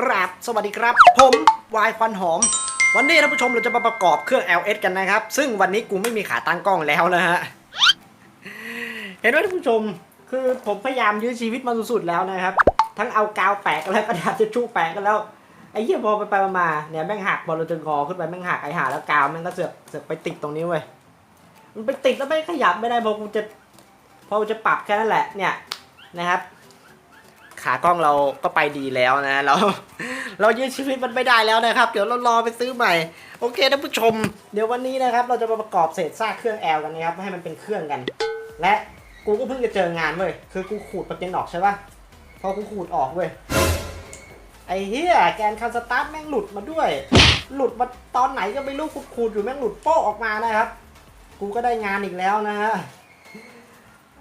กราบสวัสดีครับ ผมวายควันหอม วันนี้ท่านผู้ชมเราจะมาประกอบเครื่อง LS กันนะครับ ซึ่งวันนี้กูไม่มีขาตั้งกล้องแล้วนะฮะ เห็นไหมท่านผู้ชม คือผมพยายามยื้อชีวิตมาสุดๆแล้วนะครับ ทั้งเอากาวแปะอะไรกระดาษจะชู่แปะกันแล้วไอ้เหี้ยพอไปไปมาเนี่ยแม่งหักบอลลูนคอขึ้นไปแม่งหักไอ้หาแล้วกาวแม่งก็เสือกเสือกไปติดตรงนี้เว้ยมันไปติดแล้วไม่ขยับไม่ได้พอกูจะพอกูจะปรับแค่นั้นแหละเนี่ยนะครับ ขากล้องเราก็ไปดีแล้วนะเราเรายืดชีวิตมันไม่ได้แล้วนะครับ เดี๋ยวเรารอไปซื้อใหม่ โอเคท่านผู้ชม เดี๋ยววันนี้นะครับ เราจะมาประกอบเศษซากเครื่องแอลกันนะครับให้มันเป็นเครื่องกัน และกูก็เพิ่งจะเจองานเว้ยคือกูขูดประเด็นออกใช่ปะพอกูขูดออกเว้ยไอ้เหี้ยแกนคันสตาร์ทแม่งหลุดมาด้วย หลุดมาตอนไหนก็ไม่รู้กูขูดอยู่แม่งหลุดโป๊ะออกมานะครับ กูก็ได้งานอีกแล้วนะฮะ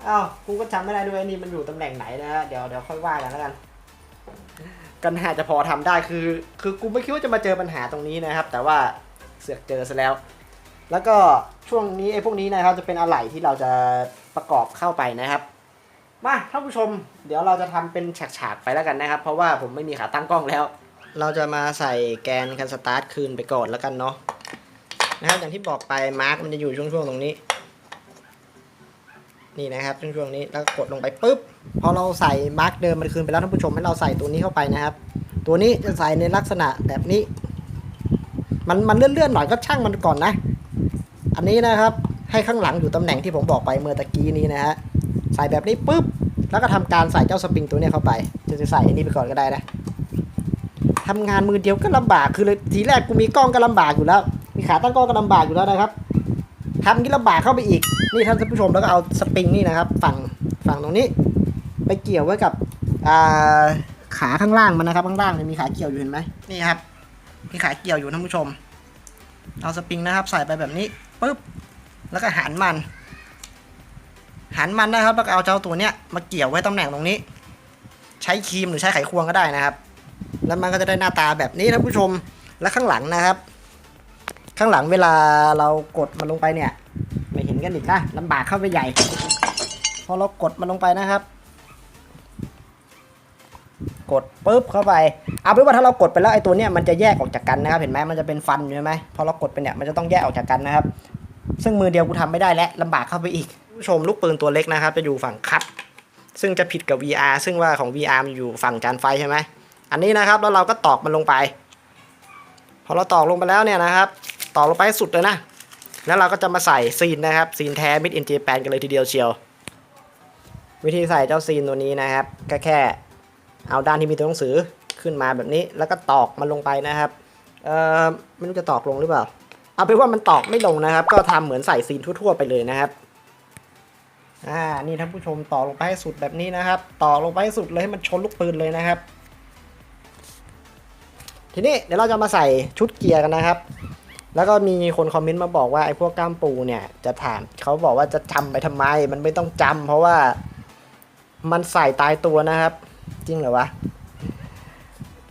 อ้าวกูก็จำไม่ได้ด้วยนี่มันอยู่ตำแหน่งไหนนะฮะเดี๋ยวเดี๋ยวค่อยว่ากันแล้วกันก็น่าจะพอทำได้คือ คือกูไม่คิดว่าจะมาเจอปัญหาตรงนี้นะครับ แต่ว่าเสือกเจอซะแล้ว แล้วก็ช่วงนี้ไอ้พวกนี้นะครับจะเป็นอะไหล่ที่เราจะประกอบเข้าไปนะครับ มาท่านผู้ชม เดี๋ยวเราจะทำเป็นฉากๆไปแล้วกันนะครับ เพราะว่าผมไม่มีขาตั้งกล้องแล้ว เราจะมาใส่แกนคันสตาร์ทคืนไปก่อนแล้วกันเนาะนะครับอย่างที่บอกไปมาร์กมันจะอยู่ช่วงๆตรงนี้ นี่นะครับช่วงนี้แล้วกดลงไปปุ๊บพอเราใส่มาร์กเดิมมันคืนไปแล้วท่านผู้ชมให้เราใส่ตัวนี้เข้าไปนะครับ ตัวนี้จะใส่ในลักษณะแบบนี้ มันมันเลื่อนๆหน่อยก็ช่างมันก่อนนะ อันนี้นะครับให้ข้างหลังอยู่ตำแหน่งที่ผมบอกไปเมื่อตะกี้นี้นะฮะใส่แบบนี้ปุ๊บแล้วก็ทำการใส่เจ้าสปริงตัวนี้เข้าไป จะจะใส่อันนี้ไปก่อนก็ได้นะทำงานมือเดียวก็ลำบากคือเลยทีแรกกูมีกล้องก็ลำบากอยู่แล้ว มีขาตั้งกล้องก็ลำบากอยู่แล้วนะครับทำนี้ลำบากเข้าไปอีก นี่ท่านผู้ชมแล้วก็เอาสปริงนี่นะครับ ฝั่งฝั่งตรงนี้ ไปเกี่ยวไว้กับขาข้างล่างมันนะครับ ข้างล่างเนี่ยมีขาเกี่ยวอยู่เห็นไหมนี่ครับมีขาเกี่ยวอยู่ท่านผู้ชม เอาสปริงนะครับ ใส่ไปแบบนี้ปุ๊บแล้วก็หันมัน หันมันนะครับแล้วก็เอาเจ้าตัวเนี้ยมาเกี่ยวไว้ตำแหน่งตรงนี้ ใช้ครีมหรือใช้ไขควงก็ได้นะครับ แล้วมันก็จะได้หน้าตาแบบนี้ท่านผู้ชมและข้างหลังนะครับ ข้างหลังเวลาเรากดมันลงไปเนี่ย กันอีกนะลำบากเข้าไปใหญ่ พอเรากดมันลงไปนะครับ กดปุ๊บเข้าไป เอาเป็นว่าถ้าเรากดไปแล้วไอ้ตัวเนี้ยมันจะแยกออกจากกันนะครับ เห็นไหมมันจะเป็นฟันใช่ไหมพอเรากดไปเนี่ยมันจะต้องแยกออกจากกันนะครับ ซึ่งมือเดียวกูทำไม่ได้และลำบากเข้าไปอีก ผู้ชมลูกปืนตัวเล็กนะครับ จะอยู่ฝั่งคัดซึ่งจะผิดกับ VR ซึ่งว่าของ VR มันอยู่ฝั่งจานไฟใช่ไหมอันนี้นะครับแล้วเราก็ตอกมันลงไป พอเราตอกลงไปแล้วเนี่ยนะครับ ตอกลงไปสุดเลยนะ แล้วเราก็จะมาใส่ซีนนะครับซีนแท้มิดอินเจแปนกันเลยทีเดียวเชียว วิธีใส่เจ้าซีนตัวนี้นะครับก็แค่เอาด้านที่มีตัวหนังสือขึ้นมาแบบนี้ แล้วก็ตอกมันลงไปนะครับเออไม่รู้จะตอกลงหรือเปล่า เอาเป็นว่ามันตอกไม่ลงนะครับ ก็ทำเหมือนใส่ซีนทั่ว ๆ ไปเลยนะครับอ่านี่ท่านผู้ชมตอกลงไปให้สุดแบบนี้นะครับตอกลงไปให้สุดเลยให้มันชนลูกปืนเลยนะครับ ทีนี้เดี๋ยวเราจะมาใส่ชุดเกียร์กันนะครับ แล้วก็มีคนคอมเมนต์มาบอกว่าไอ้พวกกล้ามปูเนี่ยจะถามเขาบอกว่าจะจำไปทำไม มันไม่ต้องจำเพราะว่ามันใส่ตายตัวนะครับ จริงเหรอวะ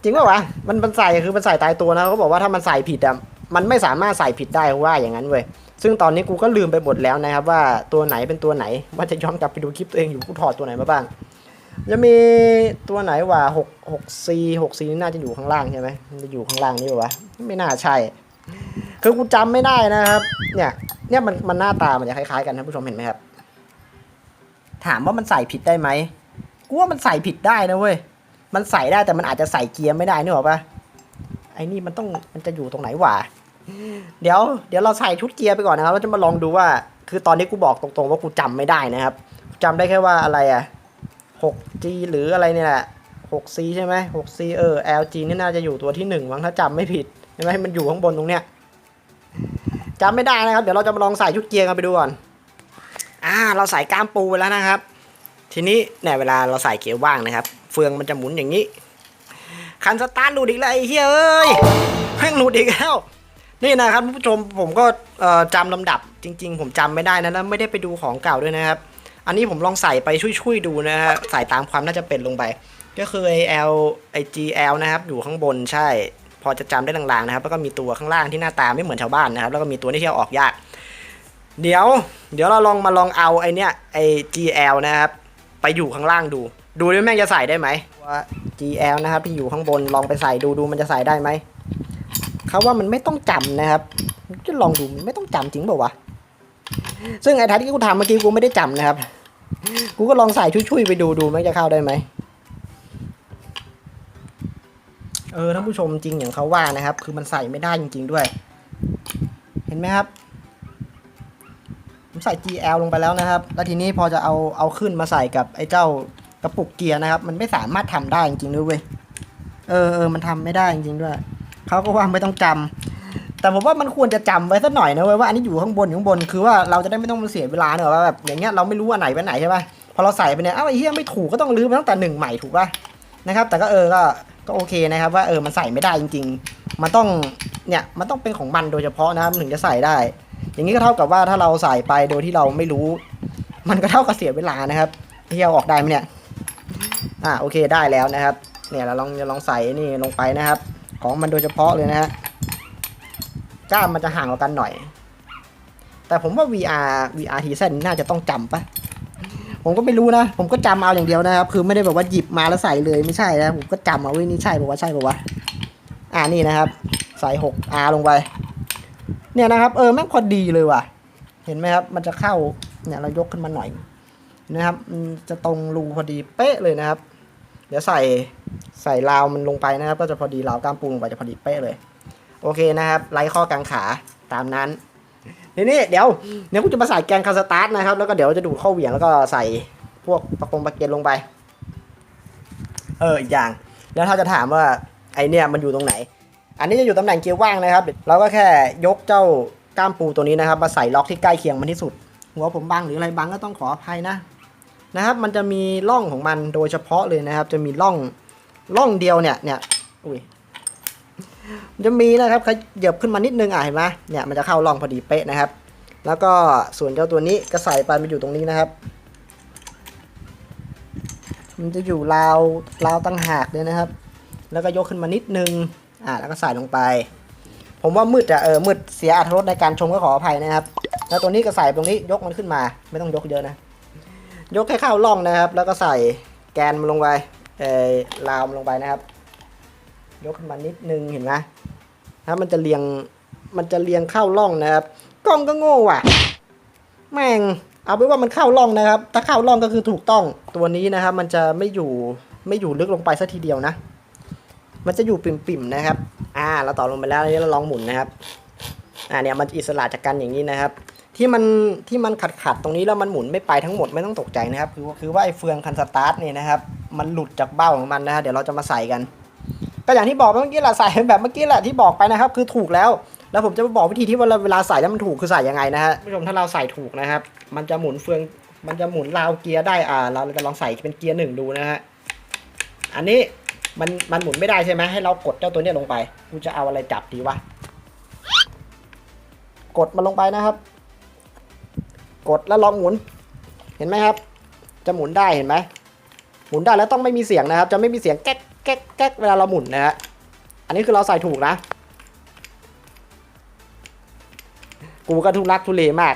จริงเปล่าวะมันมันใส่คือมันใส่ตายตัวนะเขาบอกว่าถ้ามันใส่ผิดอะมันไม่สามารถใส่ผิดได้เว่าอย่างนั้นเว้ยซึ่งตอนนี้กูก็ลืมไปหมดแล้วนะครับ ว่าตัวไหนเป็นตัวไหนว่าจะย้อนกลับไปดูคลิปตัวเองอยู่กูถอดตัวไหนมาบ้างจะมีตัวไหนวะหกหกซีหกซีนี่น่าจะอยู่ข้างล่างใช่ไหมมันจะอยู่ข้างล่างนี่ปะวะไม่น่าใช่ คือกูจำไม่ได้นะครับ เนี่ย เนี่ยมันมันหน้าตามันจะคล้ายๆกันท่านผู้ชมเห็นไหมครับ ถามว่ามันใส่ผิดได้ไหมกูว่ามันใส่ผิดได้นะเว้ย มันใส่ได้แต่มันอาจจะใส่เกียร์ไม่ได้นี่หรอปะไอ้นี่มันต้องมันจะอยู่ตรงไหนวะ เดี๋ยวเดี๋ยวเราใส่ชุดเกียร์ไปก่อนนะครับเราจะมาลองดูว่า คือตอนนี้กูบอกตรงๆว่ากูจำไม่ได้นะครับจำได้แค่ว่าอะไรอะ 6G หรืออะไรเนี่ยแหละ 6C ใช่ไหม 6C เออ LG นี่น่าจะอยู่ตัวที่หนึ่งมั้งถ้าจำไม่ผิดใช่ไหมมันอยู่ข้างบนตรงเนี้ย จำไม่ได้นะครับ เดี๋ยวเราจะมาลองใส่ชุดเกียร์กันไปดูก่อน อ่า เราใส่ก้ามปูไปแล้วนะครับ ทีนี้เนี่ยเวลาเราใส่เกียร์ว่างนะครับ เฟืองมันจะหมุนอย่างนี้ คันสตาร์ทหลุดอีกแล้วไอ้เฮ้ยเอ้ยแม่งหลุดอีกแล้ว นี่นะครับผู้ชมผมก็จำลำดับจริง ๆ ผมจำไม่ได้นะแล้วไม่ได้ไปดูของเก่าด้วยนะครับ อันนี้ผมลองใส่ไปช่วยๆดูนะฮะใส่ตามความน่าจะเป็นลงไป ก็คือไอ L ไอ GL นะครับอยู่ข้างบนใช่ พอจะจำได้ลางๆนะครับ แล้วก็มีตัวข้างล่างที่หน้าตาไม่เหมือนชาวบ้านนะครับ แล้วก็มีตัวที่เที่ยวออกยาก เดี๋ยว เดี๋ยวเราลองมาลองเอาไอเนี้ยไอ GL นะครับ ไปอยู่ข้างล่างดู ดูด้วยแม่งจะใส่ได้ไหมว่า GL นะครับที่อยู่ข้างบนลองไปใส่ดูดูมันจะใส่ได้ไหมเขาว่ามันไม่ต้องจำนะครับ จะลองดูมันไม่ต้องจำจริงเปล่าวะซึ่งไอ้ทัศที่กูทำเมื่อกี้กูไม่ได้จำนะครับ กูก็ลองใส่ชุยๆไปดูดูมันจะเข้าได้ไหม เออท่านผู้ชมจริงอย่างเขาว่านะครับ คือมันใส่ไม่ได้จริง ๆด้วย เห็นไหมครับ ผมใส่ GL ลงไปแล้วนะครับ แล้วทีนี้พอจะเอาเอาขึ้นมาใส่กับไอ้เจ้ากระปุกเกียร์นะครับ มันไม่สามารถทำได้จริงๆด้วยเว้ยเออเออมันทำไม่ได้จริงๆด้วยเขาก็ว่าไม่ต้องจำแต่ผมว่ามันควรจะจำไว้สักหน่อยนะเว้ยว่าอันนี้อยู่ข้างบนอยู่ข้างบนคือว่าเราจะได้ไม่ต้องมาเสียเวลาเนอะว่าแบบอย่างเงี้ยเราไม่รู้ว่าไหนเป็นไหนใช่ป่ะพอเราใส่ไปเนี่ยอ้าวไอ้เหี้ยไม่ถูกก็ต้องรื้อมาตั้งแต่หนึ่งใหม่ถูกป่ะนะครับ แต่ก็เออก็ ก็โอเคนะครับว่าเออมันใส่ไม่ได้จริง ๆ มันต้องเนี่ยมันต้องเป็นของมันโดยเฉพาะนะครับถึงจะใส่ได้ อย่างนี้ก็เท่ากับว่าถ้าเราใส่ไปโดยที่เราไม่รู้ มันก็เท่ากับเสียเวลานะครับเที่เอาออกได้ไหมเนี่ยอ่าโอเคได้แล้วนะครับ เนี่ยเราลองจะลองใส่นี่ลงไปนะครับ ของมันโดยเฉพาะเลยนะฮะก้ามมันจะห่างกันหน่อย แต่ผมว่า VR VR T Z น่าจะต้องจำปะ ผมก็ไม่รู้นะ ผมก็จำเอาอย่างเดียวนะครับ คือไม่ได้แบบว่าหยิบมาแล้วใส่เลยไม่ใช่นะผมก็จำเอาไว้นี่ใช่บอกว่าใช่บอกว่า อ่านี่นะครับ ใส่ 6R ลงไป เนี่ยนะครับ เออแม่งพอดีเลยว่ะ เห็นไหมครับ มันจะเข้า เนี่ยเรายกขึ้นมาหน่อยนะครับจะตรงรูพอดีเป๊ะเลยนะครับ เดี๋ยวใส่ใส่ราวมันลงไปนะครับ ก็จะพอดีราวกล้ามปูลงไปจะพอดีเป๊ะเลย โอเคนะครับไล่ข้อกางขาตามนั้น ทีนี้เดี๋ยวเดี๋ยวกูจะมาใส่แกนคาสตาร์ทนะครับ แล้วก็เดี๋ยวจะดูดเข้าเหวี่ยงแล้วก็ใส่พวกประกงปะเกนลงไป เอออีกอย่าง แล้วถ้าจะถามว่าไอเนี่ยมันอยู่ตรงไหน อันนี้จะอยู่ตำแหน่งเกียร์ว่างนะครับ เราก็แค่ยกเจ้าก้ามปูตัวนี้นะครับ มาใส่ล็อกที่ใกล้เคียงมันที่สุด หัวผมบังหรืออะไรบังก็ต้องขออภัยนะนะครับ มันจะมีร่องของมันโดยเฉพาะเลยนะครับ จะมีร่องร่องเดียวเนี่ยเนี่ยอุ้ย จะมีนะครับขยับขึ้นมานิดนึงอะเห็นไหมเนี่ยมันจะเข้าร่องพอดีเป๊ะนะครับ แล้วก็ส่วนเจ้าตัวนี้ก็ใส่ไปมันอยู่ตรงนี้นะครับ มันจะอยู่ราวราวตั้งหากเลยนะครับ แล้วก็ยกขึ้นมานิดนึงอ่าแล้วก็ใส่ลงไป ผมว่ามืดอะเออมืดเสียอรรถรสในการชมก็ขออภัยนะครับ แล้วตัวนี้ก็ใส่ตรงนี้ยกมันขึ้นมา ไม่ต้องยกเยอะนะ ยกให้เข้าร่องนะครับ แล้วก็ใส่แกนมันลงไปเออราวมันลงไปนะครับ ยกขึ้นมานิดนึงเห็นไหมนะครับมันจะเรียงมันจะเรียงเข้าร่องนะครับ กล้องก็โง่ว่ะ แม่ง เอาไปนว่ามันเข้าร่องนะครับ ถ้าเข้าร่องก็คือถูกต้องตัวนี้นะครับ มันจะไม่อยู่ไม่อยู่ลึกลงไปสักทีเดียวนะ มันจะอยู่ปิ่มๆนะครับ อ่า เราต่อลงไปแล้วอันนี้เราลองหมุนนะครับ อ่าเนี่ยมันอิสระจากกันอย่างนี้นะครับ ที่มันที่มันขัดขัดๆตรงนี้แล้วมันหมุนไม่ไปทั้งหมดไม่ต้องตกใจนะครับ คือว่าคือว่าไอ้เฟืองคันสตาร์ทเนี่ยนะครับ มันหลุดจากเบ้าของมันนะฮะเดี๋ยวเราจะมาใส่กัน ก็อย่างที่บอกเมื่อกี้แหละใส่แบบเมื่อกี้แหละที่บอกไปนะครับ คือถูกแล้ว แล้วผมจะบอกวิธีที่ว่าเวลาใส่แล้วมันถูกคือใส่ยังไงนะฮะผู้ชมถ้าเราใส่ถูกนะครับ มันจะหมุนเฟืองมันจะหมุนราวเกียร์ได้อ่า เราจะลองใส่เป็นเกียร์หนึ่งดูนะฮะอันนี้มันมันหมุนไม่ได้ใช่ไหมให้เรากดเจ้าตัวนี้ลงไปกูจะเอาอะไรจับดีวะกดมันลงไปนะครับ กดแล้วลองหมุน เห็นไหมครับ จะหมุนได้เห็นไหมหมุนได้แล้วต้องไม่มีเสียงนะครับ จะไม่มีเสียงแก๊ก แก๊กแก๊กเวลาเราหมุนนะฮะ อันนี้คือเราใส่ถูกนะ กูก็ทุลักทุเลมาก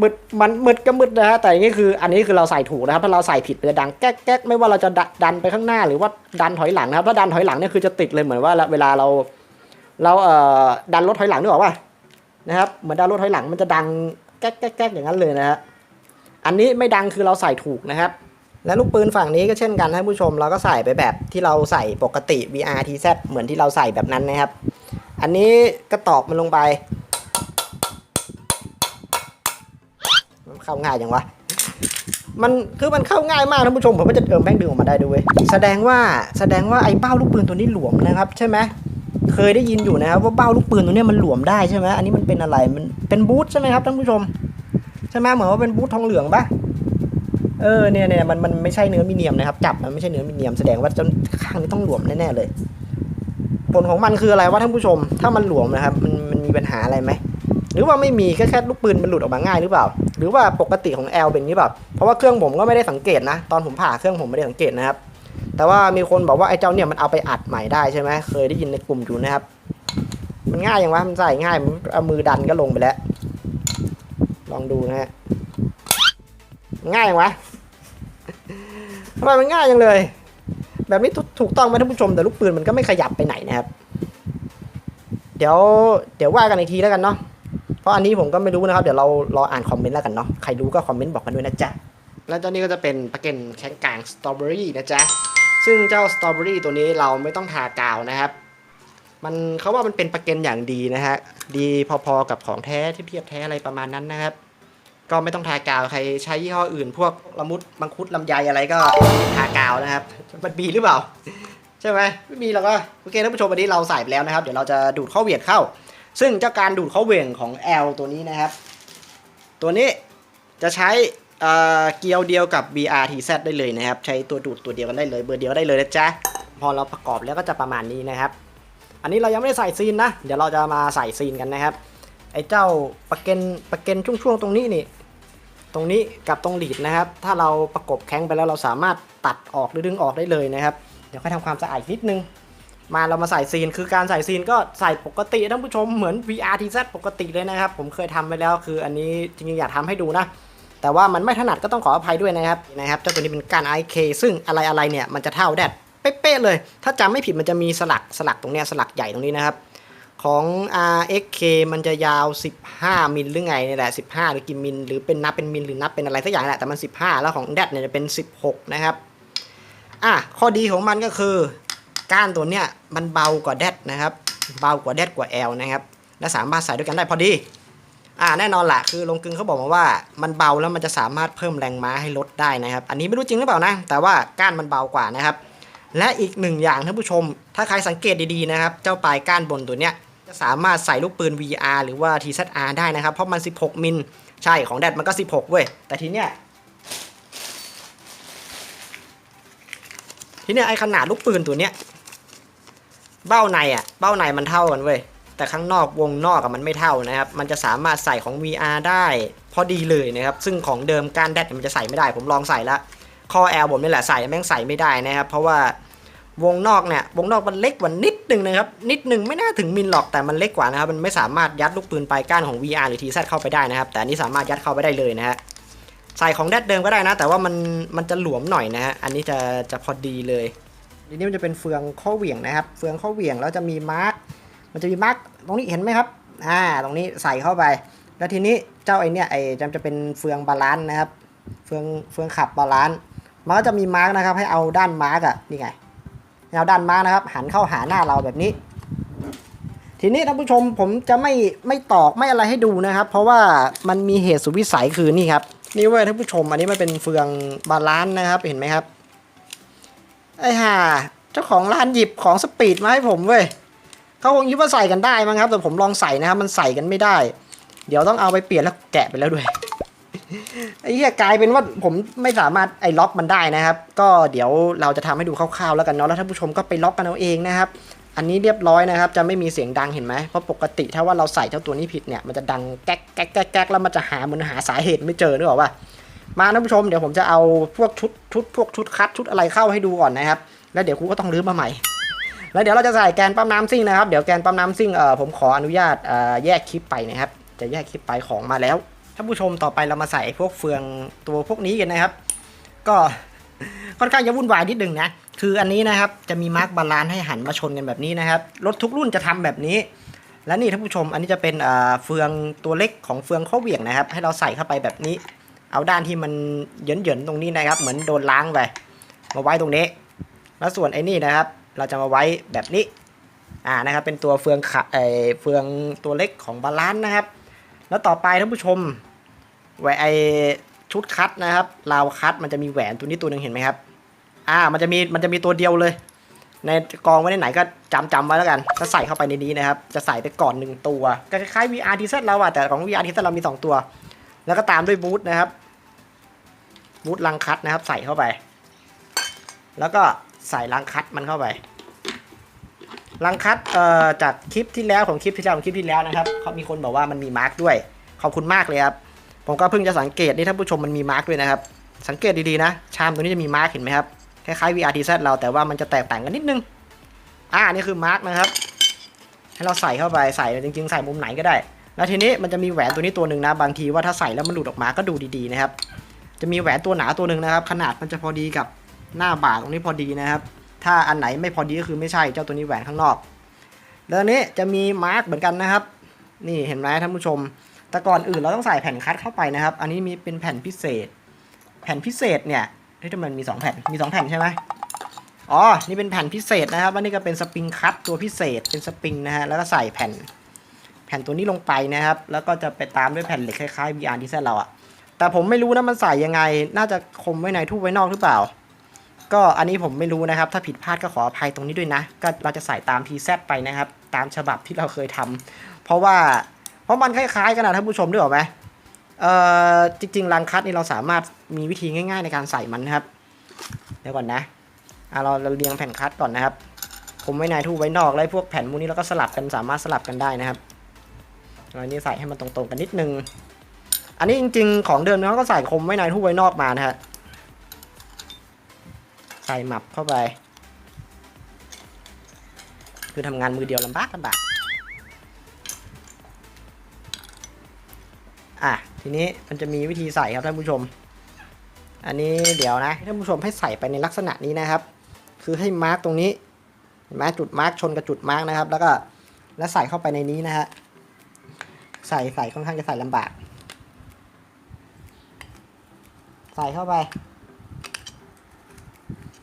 มืดมันมืดก็มืดนะฮะ แต่อย่างนี้คือ อันนี้คือเราใส่ถูกนะครับ ถ้าเราใส่ผิดจะดังแก๊กแก๊กไม่ว่าเราจะดดันไปข้างหน้าหรือว่าดันถอยหลังนะครับ ถ้าดันถอยหลังเนี่ยคือจะติดเลยเหมือนว่าเวลาเรา เราเอ่อดันรถถอยหลังนึกออกป่ะนะครับ เหมือนดันรถถอยหลังมันจะดังแก๊กแก๊กแก๊กอย่างนั้นเลยนะฮะ อันนี้ไม่ดังคือเราใส่ถูกนะครับ และลูกปืนฝั่งนี้ก็เช่นกันท่านผู้ชม เราก็ใส่ไปแบบที่เราใส่ปกติ VR TZ เหมือนที่เราใส่แบบนั้นนะครับ อันนี้ก็ตอกมันลงไปเข้าง่ายอย่างวะมันคือมันเข้าง่ายมากท่านผู้ชมผมก็จะเติมแบงดึงออกมาได้ด้วยแสดงว่าแสดงว่าไอ้เบ้าลูกปืนตัวนี้หลวมนะครับ ใช่ไหมเคยได้ยินอยู่นะครับว่าเบ้าลูกปืนตัวนี้มันหลวมได้ใช่ไหมอันนี้มันเป็นอะไรมันเป็นบูทใช่ไหมครับท่านผู้ชมใช่ไหมเหมือนว่าเป็นบูททองเหลืองปะ เออเนี่ยเนี่ยมันมันไม่ใช่เนื้อมีเนียมนะครับจับมันไม่ใช่เนื้อมีเนียมแสดงว่าจนข้างนี้ต้องหลวมแน่ๆเลย ผลของมันคืออะไรวะท่านผู้ชม ถ้ามันหลวมนะครับ มันมันมีปัญหาอะไรไหมหรือว่าไม่มีแค่แค่ลูกปืนมันหลุดออกมาง่ายหรือเปล่า หรือว่าปกติของแอลเป็นอย่างนี้เปล่าเพราะว่าเครื่องผมก็ไม่ได้สังเกตนะ ตอนผมผ่าเครื่องผมไม่ได้สังเกตนะครับ แต่ว่ามีคนบอกว่าไอ้เจ้าเนี่ยมันเอาไปอัดใหม่ได้ใช่ไหมเคยได้ยินในกลุ่มอยู่นะครับ มันง่ายอย่างวะมันใส่ง่ายมันเอามือดันก็ลงไปแล้ว ลองดูนะฮะ ง่ายอย่างวะทำไมมันง่ายจังเลย แบบนี้ถูกต้องไหมท่านผู้ชมแต่ลูกปืนมันก็ไม่ขยับไปไหนนะครับ เดี๋ยวเดี๋ยวว่ากันอีกทีแล้วกันเนาะเพราะอันนี้ผมก็ไม่รู้นะครับ เดี๋ยวเรารออ่านคอมเมนต์แล้วกันเนาะใครรู้ก็คอมเมนต์บอกกันด้วยนะจ๊ะแล้วเจ้านี้ก็จะเป็นปลาเก็นแข็งกลางสตรอเบอรี่นะจ๊ะซึ่งเจ้าสตรอเบอรี่ตัวนี้เราไม่ต้องทากาวนะครับ มันเขาว่ามันเป็นปลาเก็นอย่างดีนะฮะดีพอๆกับของแท้ที่เทียบแท้อะไรประมาณนั้นนะครับ ก็ไม่ต้องทากาวใครใช้ยี่ห้ออื่น พวกละมุดมังคุดลำไยอะไรก็ทากาวนะครับ มันมีหรือเปล่า ใช่ไหมไม่มีหรอกก็โอเคท่านผู้ชมวันนี้เราใส่ไปแล้วนะครับ เดี๋ยวเราจะดูดข้าเหวียดเข้า ซึ่งเจ้าการดูดข้าเหวี่ยงของ L ตัวนี้นะครับ ตัวนี้จะใช้เอ่อเกียวเดียวกับ BRTZ ได้เลยนะครับ ใช้ตัวดูดตัวเดียวกันได้เลย เบอร์เดียวได้เลยนะจ๊ะพอเราประกอบแล้วก็จะประมาณนี้นะครับ อันนี้เรายังไม่ได้ใส่ซีนนะ เดี๋ยวเราจะมาใส่ซีนกันนะครับ ไอ้เจ้าปะเกนปะเกนช่วงๆตรงนี้นี่ ตรงนี้กับตรงหลีดนะครับ ถ้าเราประกบแข้งไปแล้วเราสามารถตัดออกหรือดึงออกได้เลยนะครับ เดี๋ยวค่อยทำความสะอาดนิดนึง มาเรามาใส่ซีน คือการใส่ซีนก็ใส่ปกติท่านผู้ชมเหมือน VRTZ ปกติเลยนะครับ ผมเคยทำไปแล้วคืออันนี้จริงๆอยากทำให้ดูนะแต่ว่ามันไม่ถนัดก็ต้องขออภัยด้วยนะครับนะครับเจ้าตัวนี้เป็นการ IK ซึ่งอะไรอะไรเนี่ยมันจะเท่าแดดเป๊ะๆเลย ถ้าจำไม่ผิดมันจะมีสลักสลักตรงเนี้ยสลักใหญ่ตรงนี้นะครับ ของ RXK มันจะยาว 15 มิลหรือไงนี่แหละ 15 หรือกี่มิล หรือเป็นนับเป็นมิลหรือนับเป็นอะไรสักอย่างแหละแต่มัน 15 แล้วของแดดเนี่ยจะเป็น 16 นะครับอะข้อดีของมันก็คือ ก้านตัวเนี้ยมันเบากว่าแดดนะครับ เบากว่าแดดกว่า L นะครับ และสามารถใส่ด้วยกันได้พอดีอ่าแน่นอนแหละคือลงกึงเขาบอกมาว่ามันเบาแล้วมันจะสามารถเพิ่มแรงม้าให้ลดได้นะครับ อันนี้ไม่รู้จริงหรือเปล่านะ แต่ว่าก้านมันเบากว่านะครับ และอีกหนึ่งอย่างท่านผู้ชม ถ้าใครสังเกตดีๆนะครับ เจ้าปลายก้านบนตัวเนี้ย สามารถใส่ลูกปืน VR หรือว่า TZR ได้นะครับ เพราะมัน 16 มิล ใช่ของแดดมันก็ 16 เว้ย แต่ทีเนี้ย ทีเนี้ยไอขนาดลูกปืนตัวเนี้ย เบ้าในอะเบ้าในมันเท่ากันเว้ย แต่ข้างนอกวงนอกอะมันไม่เท่านะครับ มันจะสามารถใส่ของ VR ได้พอดีเลยนะครับ ซึ่งของเดิมการแดดมันจะใส่ไม่ได้ ผมลองใส่ล้วคอแอลผมนี่แหละใส่แม่งใส่ไม่ได้นะครับ เพราะว่า วงนอกเนี่ยวงนอกมันเล็กกว่านิดหนึ่งนะครับ นิดหนึ่งไม่น่าถึงมิลหรอกแต่มันเล็กกว่านะครับ มันไม่สามารถยัดลูกปืนปลายก้านของ VR หรือ TZ เข้าไปได้นะครับ แต่อันนี้สามารถยัดเข้าไปได้เลยนะฮะใส่ของแดดเดิมก็ได้นะ แต่ว่ามันมันจะหลวมหน่อยนะฮะอันนี้จะจะพอดีเลยทีนี้มันจะเป็นเฟืองข้อเหวี่ยงนะครับ เฟืองข้อเหวี่ยงแล้วจะมีมาร์กมันจะมีมาร์กตรงนี้เห็นไหมครับอ่าตรงนี้ใส่เข้าไป แล้วทีนี้เจ้าไอเนี่ยไอจะจะเป็นเฟืองบาลานซ์นะครับ เฟืองเฟืองขับบาลานซ์มันก็จะมีมาร์กนะครับ ให้เอาด้านมาร์กอะนี่ไง ให้เอาด้านมานะครับ หันเข้าหาหน้าเราแบบนี้ ทีนี้ท่านผู้ชมผมจะไม่ไม่ตอกไม่อะไรให้ดูนะครับ เพราะว่ามันมีเหตุสุดวิสัยคือนี่ครับนี่เว้ยท่านผู้ชม อันนี้มันเป็นเฟืองบาลานซ์นะครับเห็นไหมครับไอ้ห่าเจ้าของร้านหยิบของสปีดมาให้ผมเว้ยเขาคงคิดว่าใส่กันได้มั้งครับ แต่ผมลองใส่นะครับ มันใส่กันไม่ได้ เดี๋ยวต้องเอาไปเปลี่ยนแล้วแกะไปแล้วด้วย ไอ้เหี้ยกลายเป็นว่าผมไม่สามารถไอ้ล็อกมันได้นะครับ ก็เดี๋ยวเราจะทำให้ดูคร่าวๆแล้วกันเนาะแล้วท่านผู้ชมก็ไปล็อกกันเอาเองนะครับ อันนี้เรียบร้อยนะครับ จะไม่มีเสียงดังเห็นไหมเพราะปกติถ้าว่าเราใส่เจ้าตัวนี้ผิดเนี่ยมันจะดังแก๊กแก๊กแก๊กแก๊กแล้วมันจะหาเหมือนหาสาเหตุไม่เจอนึกออกปะมาท่านผู้ชมเดี๋ยวผมจะเอาพวกชุดชุดพวกชุดคัดชุดอะไรเข้าให้ดูก่อนนะครับ แล้วเดี๋ยวครูก็ต้องรื้อมาใหม่แล้วเดี๋ยวเราจะใส่แกนปั๊มน้ำซิ่งนะครับ เดี๋ยวแกนปั๊มน้ำซิ่งเอ่อผมขออนุญาตเอ่อแยกคลิปไปนะครับ จะแยกคลิปไปของมาแล้ว ท่านผู้ชมต่อไปเรามาใส่พวกเฟืองตัวพวกนี้กันนะครับ ก็ค่อนข้างจะวุ่นวายนิดนึงนะ คืออันนี้นะครับจะมีมาร์กบาลานซ์ให้หันมาชนกันแบบนี้นะครับ รถทุกรุ่นจะทำแบบนี้ และนี่ท่านผู้ชมอันนี้จะเป็นเอ่อเฟืองตัวเล็กของเฟืองข้อเหวี่ยงนะครับ ให้เราใส่เข้าไปแบบนี้ เอาด้านที่มันเหยินๆตรงนี้นะครับ เหมือนโดนล้างไปมาไว้ตรงนี้ แล้วส่วนไอ้นี่นะครับ เราจะมาไว้แบบนี้อ่านะครับเป็นตัวเฟืองขะเออเฟืองตัวเล็กของบาลานซ์นะครับ แล้วต่อไปท่านผู้ชม แหวนไอชุดคัดนะครับราวคัดมันจะมีแหวนตัวนี้ตัวหนึ่งเห็นไหมครับอ่ามันจะมีมันจะมีตัวเดียวเลย ในกองไว้ในไหนก็จำจำไว้แล้วกันก็ใส่เข้าไปในนี้นะครับ จะใส่ไปก่อนหนึ่งตัวก็คล้ายๆ VR TZ เราอะแต่ของ VR TZ เรามีสองตัว แล้วก็ตามด้วยบูทนะครับบูทลังคัดนะครับ ใส่เข้าไป แล้วก็ใส่ลังคัดมันเข้าไปลังคัดเอ่อจากคลิปที่แล้วของคลิปที่แล้วของคลิปที่แล้วนะครับเขามีคนบอกว่ามันมีมาร์กด้วยขอบคุณมากเลยครับ ผมก็เพิ่งจะสังเกตนี่ท่านผู้ชมมันมีมาร์กด้วยนะครับ สังเกตดีๆนะ ชามตัวนี้จะมีมาร์กเห็นไหมครับคล้ายๆ VRTZ เราแต่ว่ามันจะแตกต่างกันนิดนึง อ่านี่คือมาร์กนะครับ ให้เราใส่เข้าไปใส่จริงๆ ใส่มุมไหนก็ได้ แล้วทีนี้มันจะมีแหวนตัวนี้ตัวหนึ่งนะ บางทีว่าถ้าใส่แล้วมันหลุดออกมาก็ดูดีๆนะครับ จะมีแหวนตัวหนาตัวหนึ่งนะครับ ขนาดมันจะพอดีกับหน้าบ่าตรงนี้พอดีนะครับ ถ้าอันไหนไม่พอดีก็คือไม่ใช่เจ้าตัวนี้แหวนข้างนอก แล้วนนี้จะมีมาร์กเหมือนกันนะครับ นี่เห็นไหมท่านผู้ชม แต่ก่อนอื่นเราต้องใส่แผ่นคัดเข้าไปนะครับ อันนี้มีเป็นแผ่นพิเศษ แผ่นพิเศษเนี่ยทำไมมันมีสองแผ่น มีสองแผ่นใช่ไหมอ๋อ นี่เป็นแผ่นพิเศษนะครับอันนี้ก็เป็นสปริงคัตตัวพิเศษ เป็นสปริงนะฮะ แล้วก็ใส่แผ่น แผ่นตัวนี้ลงไปนะครับ แล้วก็จะไปตามด้วยแผ่นเหล็กคล้ายๆ VR ที่เส้นเราอะแต่ผมไม่รู้นะมันใส่ยังไง น่าจะคมไว้ในทูบไว้นอกหรือเปล่า ก็อันนี้ผมไม่รู้นะครับ ถ้าผิดพลาดก็ขออภัยตรงนี้ด้วยนะ ก็เราจะใส่ตาม PZ ไปนะครับ ตามฉบับที่เราเคยทำเพราะว่า เพราะมันคล้ายๆกันนะท่านผู้ชมด้วยหรอไหมเอ่อจริงๆรังคัดนี่เราสามารถมีวิธีง่าย ๆ ในการใส่มันนะครับ เดี๋ยวก่อนนะอะเราเราเรียงแผ่นคัดก่อนนะครับ ผมไว้ในทูบไว้นอกแล้พวกแผ่นมูนี้เราก็สลับกันสามารถสลับกันได้นะครับอันนี้ใส่ให้มันตรงๆกันนิดนึง อันนี้จริง ๆ ของเดิมเขาก็ใส่คมไว้ในทูบไว้นอกมานะฮะใส่หมับเข้าไป คือทำงานมือเดียวลำบากลำบาก อะทีนี้มันจะมีวิธีใส่ครับท่านผู้ชม อันนี้เดี๋ยวนะท่านผู้ชมให้ใส่ไปในลักษณะนี้นะครับ คือให้มาร์กตรงนี้เห็นไหมจุดมาร์กชนกับจุดมาร์กนะครับ แล้วก็แล้วใส่เข้าไปในนี้นะฮะใส่ใส่ค่อนข้างจะใส่ลำบาก ใส่เข้าไป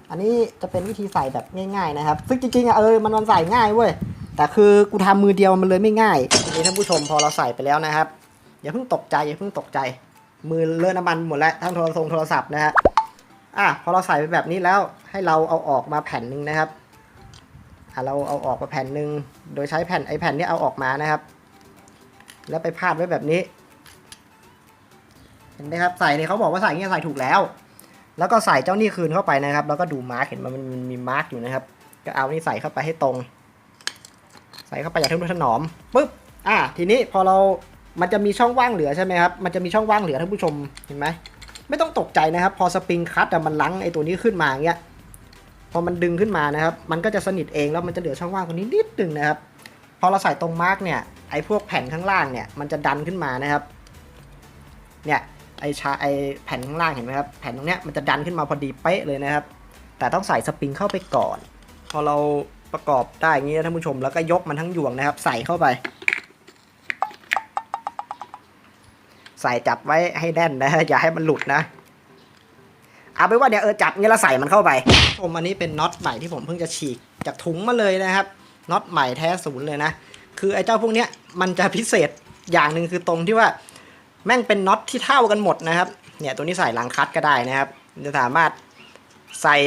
อันนี้จะเป็นวิธีใส่แบบง่ายๆนะครับ ซึ่งจริงๆอะเออมันมันใส่ง่ายเว้ยแต่คือกูทำมือเดียวมันเลยไม่ง่ายทีนี้ท่านผู้ชมพอเราใส่ไปแล้วนะครับ อย่าเพิ่งตกใจอย่าเพิ่งตกใจ มือเลอะน้ำมันหมดแล้วทั้งโทรศัพท์โทรศัพท์นะฮะอะพอเราใส่ไปแบบนี้แล้วให้เราเอาออกมาแผ่นหนึ่งนะครับอะเราเอาออกมาแผ่นหนึ่งโดยใช้แผ่นไอแผ่นนี้เอาออกมานะครับ แล้วไปพาดไว้แบบนี้เห็นไหมครับใส่เนี่ยเขาบอกว่าใส่เงี้ยใส่ถูกแล้ว แล้วก็ใส่เจ้านี่คืนเข้าไปนะครับ แล้วก็ดูมาร์กเห็นมันมันมีมาร์กอยู่นะครับ ก็เอานี่ใส่เข้าไปให้ตรง ใส่เข้าไปอย่างทุ่มถนอมปุ๊บอะทีนี้พอเรา มันจะมีช่องว่างเหลือใช่ไหมครับ มันจะมีช่องว่างเหลือท่านผู้ชม เห็นไหม ไม่ต้องตกใจนะครับ พอสปริงคัตมันลังไอตัวนี้ขึ้นมาอย่างเงี้ย พอมันดึงขึ้นมานะครับ มันก็จะสนิทเองแล้วมันจะเหลือช่องว่างตรงนี้นิดนึงนะครับ พอเราใส่ตรงมาร์กเนี่ย ไอพวกแผ่นข้างล่างเนี่ย มันจะดันขึ้นมานะครับ เนี่ย ไอชาไอแผ่นข้างล่างเห็นไหมครับ แผ่นตรงเนี้ยมันจะดันขึ้นมาพอดีเป๊ะเลยนะครับ แต่ต้องใส่สปริงเข้าไปก่อน พอเราประกอบได้อย่างนี้นะท่านผู้ชม แล้วก็ยกมันทั้งยวงนะครับ ใส่เข้าไป ใส่จับไว้ให้แน่นนะอย่าให้มันหลุดนะเอาไปว่าเดี๋ยวเออจับเงี้แล้วใส่มันเข้าไปชมอันนี้เป็นน็อตใหม่ที่ผมเพิ่งจะฉีกจากถุงมาเลยนะครับน็อตใหม่แท้ศูนย์เลยนะคือไอ้เจ้าพวกเนี้ยมันจะพิเศษอย่างหนึ่งคือตรงที่ว่า แม่งเป็นน็อตที่เท่ากันหมดนะครับ เนี่ยตัวนี้ใส่หลังคัดก็ได้นะครับ จะสามารถใส่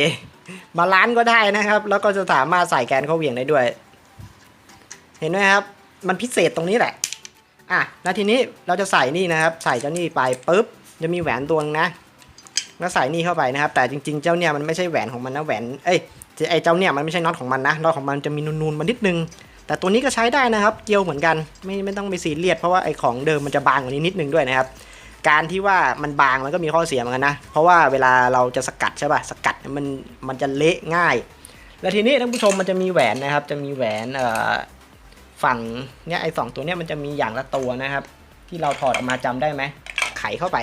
บาลานซ์ก็ได้นะครับ แล้วก็จะสามารถใส่แกนเข้าเหวี่ยงได้ด้วย เห็นไหมครับ มันพิเศษตรงนี้แหละ อะแล้วทีนี้เราจะใส่นี่นะครับ ใส่เจ้านี่ไปปุ๊บจะมีแหวนตัวนึงนะแล้วใส่นี่เข้าไปนะครับ แต่จริง ๆ เจ้าเนี่ยมันไม่ใช่แหวนของมันนะแหวนเอ้ยไอเจ้าเนี่ยมันไม่ใช่น็อตของมันนะน็อตของมันจะมีนูนๆมานิดนึง แต่ตัวนี้ก็ใช้ได้นะครับ เกลียวเหมือนกันไม่ไม่ต้องไปซีเรียสเพราะว่าไอของเดิมมันจะบางกว่านี้นิดนึงด้วยนะครับการที่ว่ามันบางมันก็มีข้อเสียเหมือนกันนะ เพราะว่าเวลาเราจะสกัดใช่ป่ะสกัดมันมันจะเละง่าย แล้วทีนี้ท่านผู้ชมมันจะมีแหวนนะครับ จะมีแหวนเอ่อ ฝั่งเนี่ยไอสองตัวเนี่ยมันจะมีอย่างละตัวนะครับ ที่เราถอดออกมาจำได้ไหมไขเข้าไป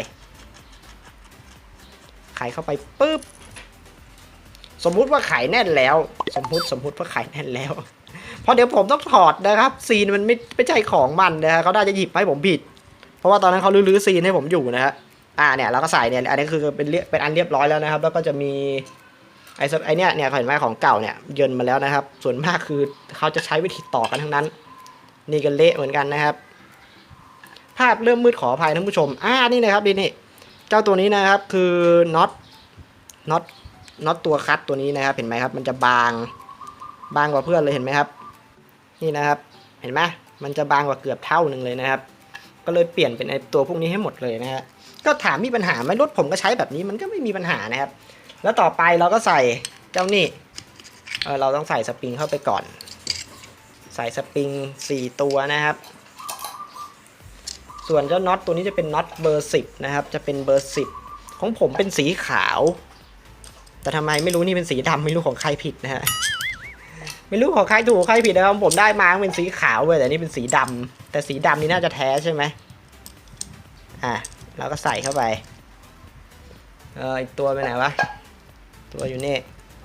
ไขเข้าไปปุ๊บสมมุติว่าไขแน่นแล้ว สมมุติสมมุติว่าไขแน่นแล้วเพราะเดี๋ยวผมต้องถอดนะครับ ซีนมันไม่ไม่ใช่ของมันนะฮะเขาน่าจะหยิบให้ผมผิด เพราะว่าตอนนั้นเขาลื้อซีนให้ผมอยู่นะฮะอ่าเนี่ยเราก็ใส่เนี่ยอันนี้คือเป็นเรียเป็นอันเรียบร้อยแล้วนะครับ แล้วก็จะมีไอ้สไอเนี่ยเนี่ยเห็นไหมของเก่าเนี่ยเยินมาแล้วนะครับ ส่วนมากคือเขาจะใช้วิธีต่อกันทั้งนั้น นี่ก็เละเหมือนกันนะครับ ภาพเริ่มมืดขออภัยท่านผู้ชมอ่านี่นะครับดีนี่เจ้าตัวนี้นะครับคือน็อตน็อตน็อตตัวคัดตัวนี้นะครับเห็นไหมครับ มันจะบางบางกว่าเพื่อนเลยเห็นไหมครับ นี่นะครับเห็นไหมมันจะบางกว่าเกือบเท่าหนึ่งเลยนะครับ ก็เลยเปลี่ยนเป็นไอตัวพวกนี้ให้หมดเลยนะฮะก็ถามมีปัญหาไหมรถผมก็ใช้แบบนี้มันก็ไม่มีปัญหานะครับ แล้วต่อไปเราก็ใส่เจ้านี่เออเราต้องใส่สปริงเข้าไปก่อน ใส่สปริงสี่ตัวนะครับ ส่วนเจ้าน็อตตัวนี้จะเป็นน็อตเบอร์สิบนะครับ จะเป็นเบอร์สิบของผมเป็นสีขาว แต่ทำไมไม่รู้นี่เป็นสีดำไม่รู้ของใครผิดนะฮะไม่รู้ของใครถูกใครผิดนะครับผมได้มาเป็นสีขาวเว้ยแต่นี่เป็นสีดำแต่สีดำนี่น่าจะแท้ใช่ไหมอะเราก็ใส่เข้าไปเอออีกตัวไปไหนวะตัวอยู่นี่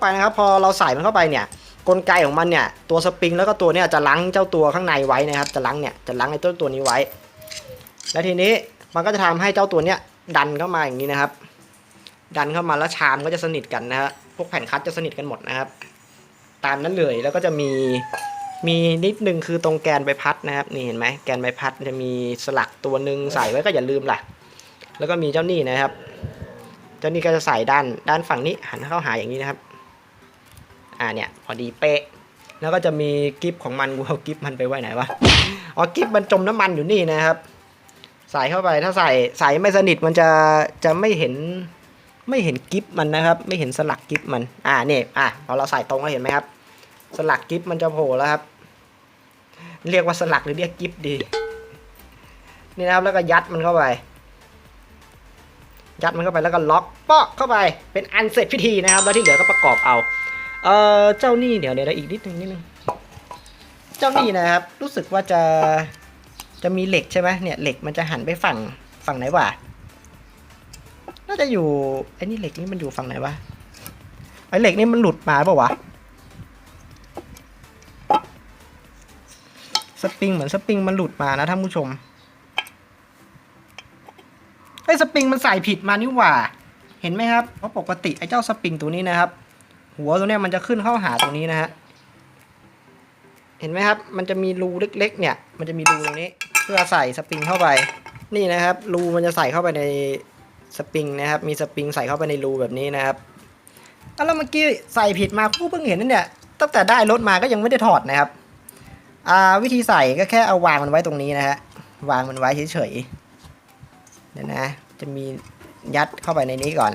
ไปนะครับ พอเราใส่มันเข้าไปเนี่ย กลไกของมันเนี่ยตัวสปริงแล้วก็ตัวเนี่ยจะล้างเจ้าตัวข้างในไว้นะครับจะล้างเนี่ยจะล้างไอ้ตัวตัวนี้ไว้ แล้วทีนี้มันก็จะทำให้เจ้าตัวเนี้ยดันเข้ามาอย่างนี้นะครับ ดันเข้ามาแล้วชามก็จะสนิทกันนะฮะพวกแผ่นคัดจะสนิทกันหมดนะครับ ตามนั้นเลยแล้วก็จะมีมีนิดนึงคือตรงแกนใบพัดนะครับนี่เห็นไหมแกนใบพัดจะมีสลักตัวหนึ่งใส่ไว้ก็อย่าลืมล่ะ แล้วก็มีเจ้านี่นะครับ เจ้านี่ก็จะใส่ด้านด้านฝั่งนี้หันเข้าหาอย่างนี้นะครับ อ่าเนี่ยพอดีเป๊ะ แล้วก็จะมีกิฟของมันกูเอากิฟมันไปไว้ไหนวะอ๋อกิฟมันจมน้ำมันอยู่นี่นะครับ ใส่เข้าไปถ้าใส่ใส่ไม่สนิทมันจะจะไม่เห็นไม่เห็นกิฟมันนะครับ ไม่เห็นสลักกิฟมัน อ่าเนี่ยอะพอเราใส่ตรงแล้วเห็นไหมครับ สลักกิฟมันจะโผล่แล้วครับ เรียกว่าสลักหรือเรียกกิฟดี นี่นะครับแล้วก็ยัดมันเข้าไปยัดมันเข้าไปแล้วก็ล็อกปาะเข้าไปเป็นอันเสร็จพิธีนะครับ แล้วที่เหลือก็ประกอบเอา เออเจ้านี่เดี๋ยวเดี๋ยวอีกนิดนึงนิดนึงเจ้านี่นะครับ รู้สึกว่าจะจะมีเหล็กใช่ไหมเนี่ยเหล็กมันจะหันไปฝั่งฝั่งไหนวะน่าจะอยู่ไอ้นี่เหล็กนี่มันอยู่ฝั่งไหนวะไอ้เหล็กนี่มันหลุดมาเปล่าวะสปริงเหมือนสปริงมันหลุดมานะท่านผู้ชมไอ้สปริงมันใส่ผิดมานี่หว่า เห็นไหมครับเพราะปกติไอ้เจ้าสปริงตัวนี้นะครับ หัวตัวเนี้ยมันจะขึ้นเข้าหาตรงนี้นะฮะเห็นไหมครับ มันจะมีรูเล็ก ๆ เนี่ย มันจะมีรูตรงนี้ เพื่อใส่สปริงเข้าไป นี่นะครับ รูมันจะใส่เข้าไปในสปริงนะครับ มีสปริงใส่เข้าไปในรูแบบนี้นะครับแล้วเมื่อกี้ใส่ผิดมากูเพิ่งเห็นนั่นเนี่ย ตั้งแต่ได้รถมาก็ยังไม่ได้ถอดนะครับ อ่า วิธีใส่ก็แค่เอาวางมันไว้ตรงนี้นะฮะ วางมันไว้เฉยๆ เดี๋ยวนะ จะมียัดเข้าไปในนี้ก่อน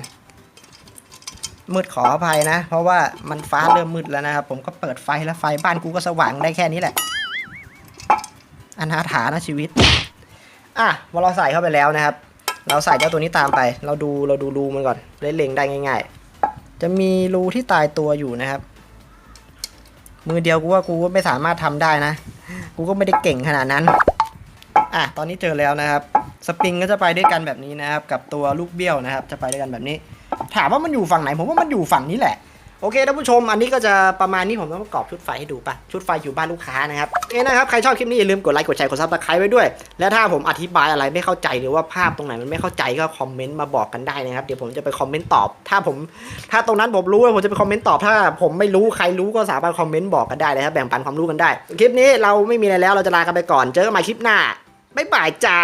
มืดขออภัยนะ เพราะว่ามันฟ้าเริ่มมืดแล้วนะครับ ผมก็เปิดไฟแล้วไฟบ้านกูก็สว่างได้แค่นี้แหละ อนาถานะชีวิต อะพอเราใส่เข้าไปแล้วนะครับ เราใส่เจ้าตัวนี้ตามไป เราดูเราดูรูมันก่อนได้เล็งได้ง่าย ๆ จะมีรูที่ตายตัวอยู่นะครับ มือเดียวกูว่ากูไม่สามารถทำได้นะ กูก็ไม่ได้เก่งขนาดนั้น อะตอนนี้เจอแล้วนะครับ สปริงก็จะไปด้วยกันแบบนี้นะครับ กับตัวลูกเบี้ยวนะครับ จะไปด้วยกันแบบนี้ ถามว่ามันอยู่ฝั่งไหน ผมว่ามันอยู่ฝั่งนี้แหละ โอเคท่านผู้ชม อันนี้ก็จะประมาณนี้ผมต้องประกอบชุดไฟให้ดูปะชุดไฟอยู่บ้านลูกค้านะครับโอเคนะครับ ใครชอบคลิปนี้อย่าลืมกดไลค์ กดแชร์ กดซับสไครต์ไว้ด้วย และถ้าผมอธิบายอะไรไม่เข้าใจหรือว่าภาพตรงไหนมันไม่เข้าใจก็คอมเมนต์มาบอกกันได้นะครับ เดี๋ยวผมจะไปคอมเมนต์ตอบ ถ้าผม ถ้าตรงนั้นผมรู้ผมจะไปคอมเมนต์ตอบ ถ้าผมไม่รู้ใครรู้ก็สามารถคอมเมนต์บอกกันได้นะครับ แบ่งปันความรู้กันได้ คลิปนี้เราไม่มีอะไรแล้ว เราจะลากันไปก่อน เจอกันใหม่คลิปหน้าบ๊ายบายจ้า